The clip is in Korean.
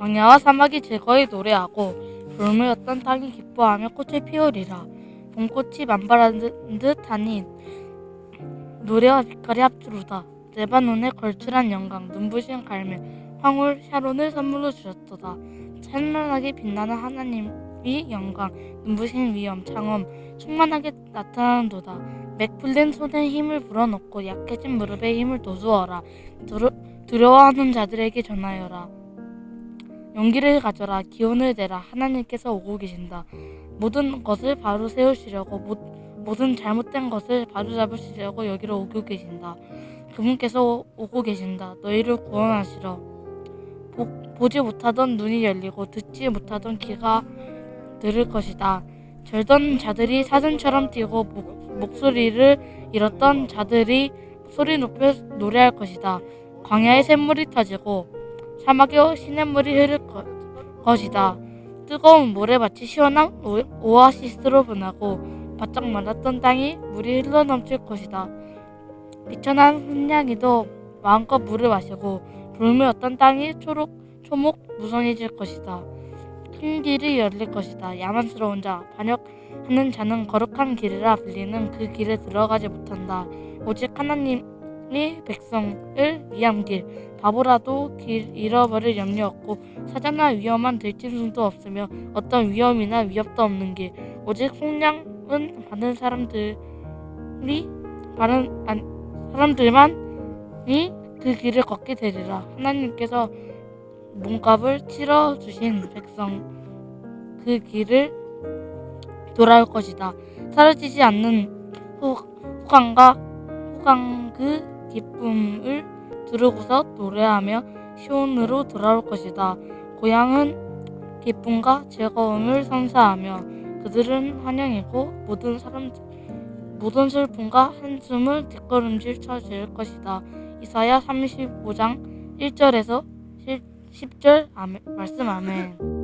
광야와 사막이 즐거이 노래하고 불무였던 땅이 기뻐하며 꽃을 피우리라. 봄꽃이 만발한 듯 하니 노래와 빛깔이 합주로다. 레바논에 걸출한 영광, 눈부신 갈멜, 황홀, 샤론을 선물로 주셨도다. 찬란하게 빛나는 하나님이 영광, 눈부신 위엄, 창엄, 충만하게 나타나는도다. 맥 풀린 손에 힘을 불어넣고 약해진 무릎에 힘을 도주어라. 두려, 두려워하는 자들에게 전하여라. 용기를 가져라. 기운을 내라. 하나님께서 오고 계신다. 모든 것을 바로 세우시려고 모, 모든 잘못된 것을 바로 잡으시려고 여기로 오고 계신다. 그분께서 오고 계신다. 너희를 구원하시러. 보, 보지 못하던 눈이 열리고 듣지 못하던 귀가 들을 것이다. 절던 자들이 사슴처럼 뛰고 목, 목소리를 잃었던 자들이 소리 높여 노래할 것이다. 광야에 샘물이 터지고 사막에 시냇물이 흐를 거- 것이다. 뜨거운 모래밭이 시원한 오- 오아시스로 변하고 바짝 말랐던 땅이 물이 흘러넘칠 것이다. 비천한 hun양이도 마음껏 물을 마시고 불무였던 땅이 초록 초목 무성해질 것이다. 큰 길이 열릴 것이다. 야만스러운 자, 반역하는 자는 거룩한 길이라 불리는 그 길에 들어가지 못한다. 오직 하나님 이 백성을 위한 길, 바보라도 길 잃어버릴 염려 없고 사자나 위험한 들짐승도 없으며 어떤 위험이나 위협도 없는 길, 오직 속량은 많은 사람들이 많은 안, 사람들만이 그 길을 걷게 되리라. 하나님께서 몸값을 치러 주신 백성 그 길을 돌아올 것이다. 사라지지 않는 후, 후광과 후광 그 기쁨을 두르고서 노래하며 시온으로 돌아올 것이다. 고향은 기쁨과 즐거움을 선사하며 그들은 환영이고 모든 사람 모든 슬픔과 한숨을 뒷걸음질 쳐 지을 것이다. 이사야 35장 1절에서 10절 아멘, 말씀 아멘.